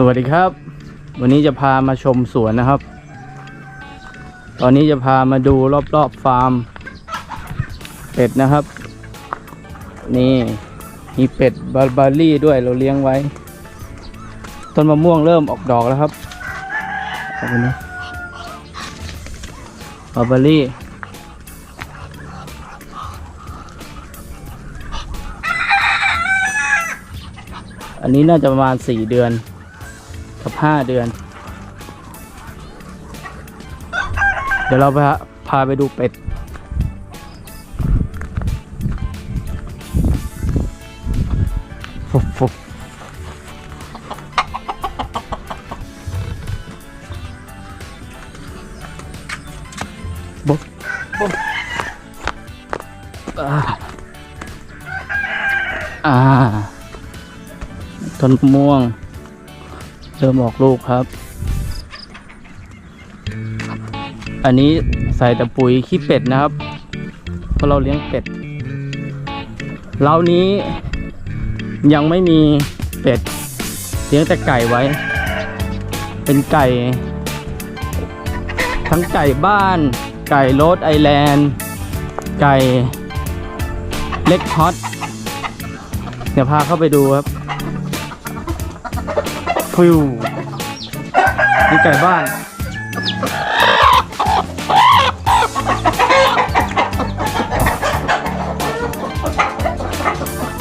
สวัสดีครับ วันนี้จะพามาชมสวนนะครับ ตอนนี้จะพามาดูรอบๆฟาร์ม เป็ดนะครับ นี่มีเป็ดบาร์บารี่ด้วยเราเลี้ยงไว้ ต้นมะม่วงเริ่มออกดอกแล้วครับเอาไปนะบาร์บารี่อันนี้น่าจะประมาณสี่เดือน ห้าเดือน เดี๋ยวเราพาพาไปดูเป็ด ฟุบฟุบบุ๊บบุ๊บอ่าอ่าต้นมะม่วง เริ่มออกลูกครับ อันนี้ใส่แต่ปุ๋ยขี้เป็ดนะครับ เพราะเราเลี้ยงเป็ดเล้านี้ยังไม่มีเป็ด เลี้ยงแต่ไก่ไว้ เป็นไก่ ทั้งไก่บ้าน ไก่โรสไอแลนด์ ไก่เล็กฮอต เดี๋ยวพาเข้าไปดูครับ ฟิวนี่ไก่บ้าน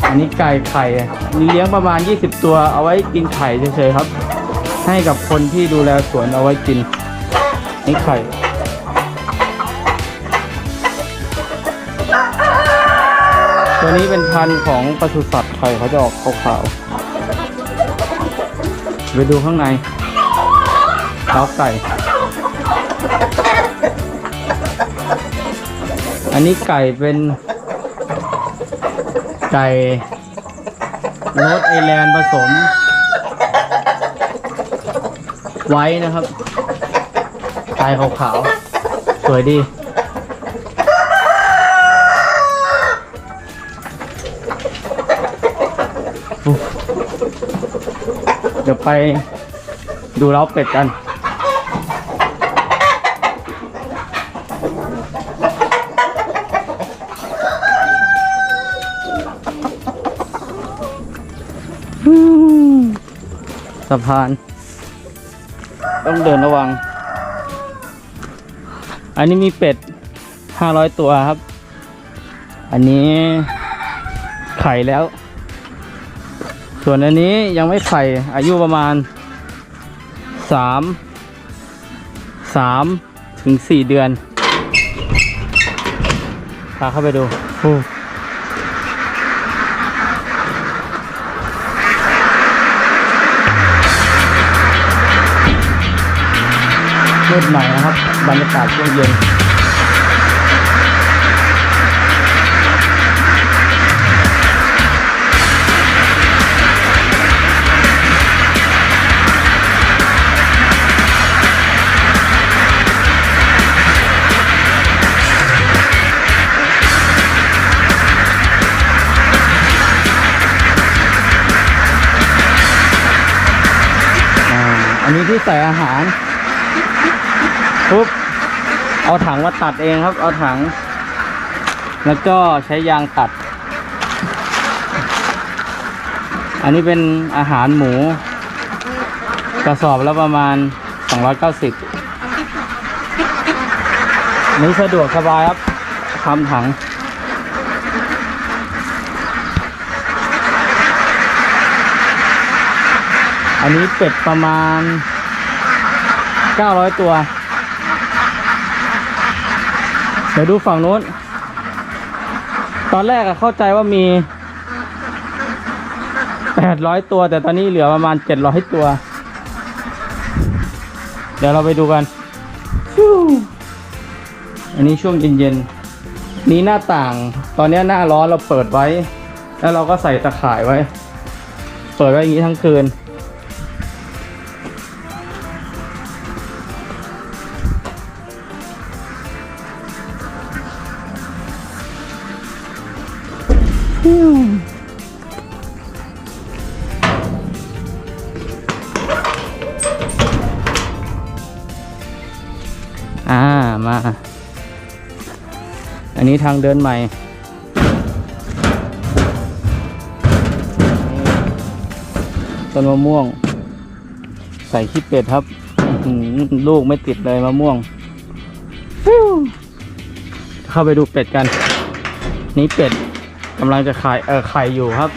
อันนี้ไก่ไข่มีเลี้ยงประมาณ 20 ตัวเอาไว้กินไข่เฉยๆครับ ให้กับคนที่ดูแลสวนเอาไว้กิน นี่ไข่ ตัวนี้เป็นพันธุ์ของปศุสัตว์ไข่เขาจะออกขาวๆ ไปดูข้างในเล้าไก่ อันนี้ไก่เป็นไก่โรสไอแลนด์ผสม ไว้นะครับลายขาวๆ สวยดี ดี๋ยวไปดูเล้าเป็ดกัน สะพาน ต้องเดินระวัง อันนี้มีเป็ดห้าร้อยตัวครับ อันนี้ไข่แล้ว ส่วนอันนี้ยังไม่ไข่อายุประมาณสามสามถึงสี่เดือนพาเข้าไปดูฟูมืดหน่อยนะครับ บรรยากาศช่วงเย็น อันนี้ที่ใส่อาหารปุ๊บเอาถังมาตัดเองครับ เอาถัง แล้วก็ใช้ยางตัด อันนี้เป็นอาหารหมู กระสอบและประมาณ 290 นี่สะดวกสบายครับทำถัง อันนี้เป็ดประมาณ 900 ตัว เดี๋ยวดูฝั่งนู้น ตอนแรกอะเข้าใจว่ามี 800 ตัว แต่ตอนนี้เหลือประมาณ 700 ตัว เดี๋ยวเราไปดูกัน อันนี้ช่วงเย็นๆ นี้หน้าต่าง ตอนนี้หน้าร้อนเราเปิดไว้ แล้วเราก็ใส่ตะข่ายไว้ เปิดไว้อย่างนี้ทั้งคืน อ่า มา อันนี้ทางเดินใหม่ ต้นมะม่วง ใส่ขี้เป็ดครับ ลูกไม่ติดเลยมะม่วง เข้าไปดูเป็ดกัน นี่เป็ด กำลังจะขายเออไข่อยู่ครับ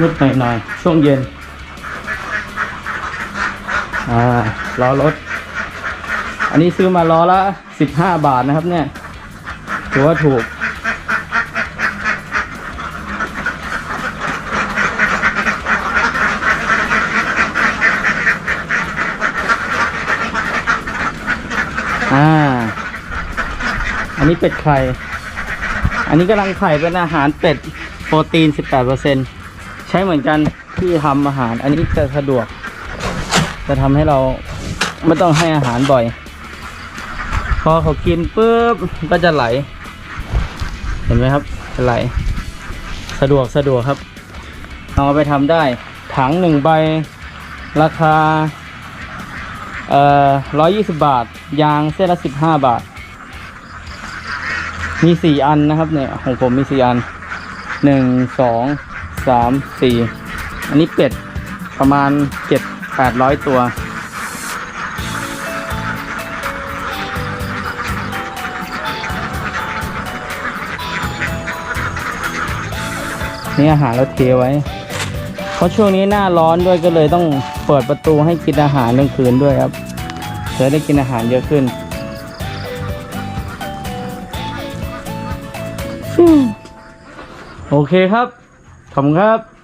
มืดหน่อยๆช่วงเย็น อ่าล้อรถ อันนี้ซื้อมาล้อละสิบห้าบาทนะครับเนี่ย ถือว่าถูก นนี้เป็ดไข่ อันนี้กำลังไข่เป็นอาหารเป็ดโปรตีน 18%ใช้เหมือนกันที่ทำอาหาร อันนี้จะสะดวก จะทำให้เราไม่ต้องให้อาหารบ่อย พอเขากินปุ๊บก็จะไหล เห็นไหมครับจะไหล สะดวกสะดวกครับ เอาไปทำได้ ถังหนึ่งใบ ราคาเอ่อร้อยี่สิบบาท ยางเส้นละสิบห้าบาท มีสี่อันนะครับเนี่ยของผมมีสี่อันหนึ่งสองสามสี่อันนี้เป็ดประมาณเจ็ดแปดร้อยตัว นี่อาหารเราเทไว้ เพราะช่วงนี้หน้าร้อนด้วยก็เลยต้องเปิดประตูให้กินอาหารกลางคืนด้วยครับจะได้กินอาหารเยอะขึ้น โอเคครับ ขอบคุณครับ